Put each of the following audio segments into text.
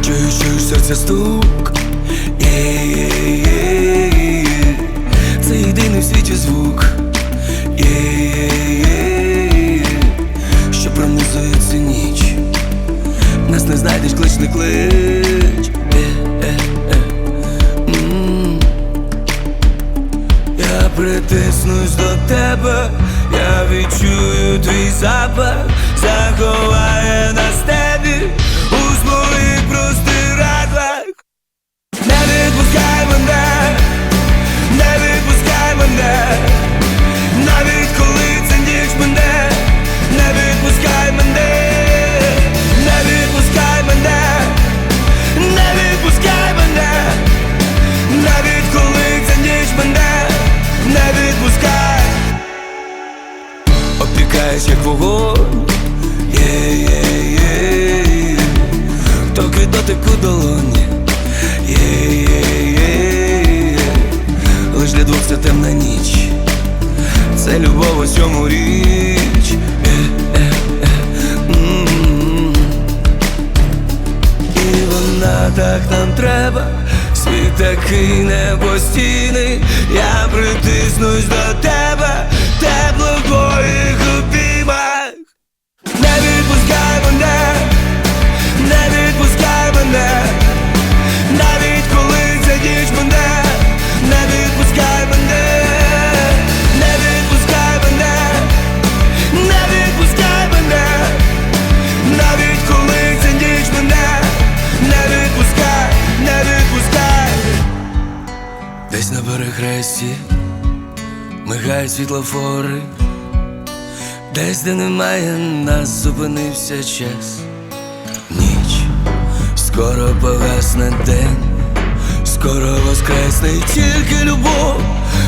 почувся стук. Є-є-є-є. Це єдиний в світі звук. Що пронизує цю ніч. Нас не знайдеш, клич не клич. Я притиснусь до тебе, я відчую твій запах, заховає Опікаєш як вогонь Є-є-є Тільки дотику долоні. Є-є-є Лиш для двох це темна ніч. Це любов у цьому річ. І вона так нам треба, світ такий непостійний, я притиснусь до тебе, Не відпускай мене, не відпускай мене, навіть коли ця мене, не відпускай мене, не відпускай мене, не відпускай мене. Навіть коли ця мене не відпускай, не відпускай. Десь на перехресті мигають світлофори Десь, де немає нас, зупинився час. Ніч, скоро погасне день, скоро воскресне тільки любов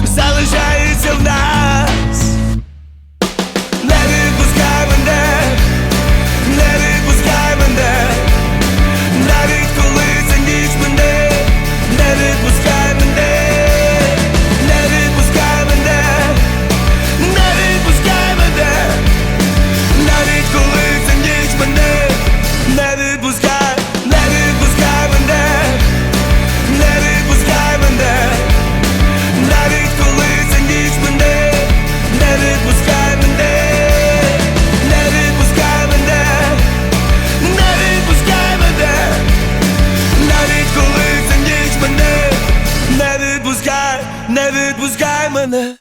залишається в нас коли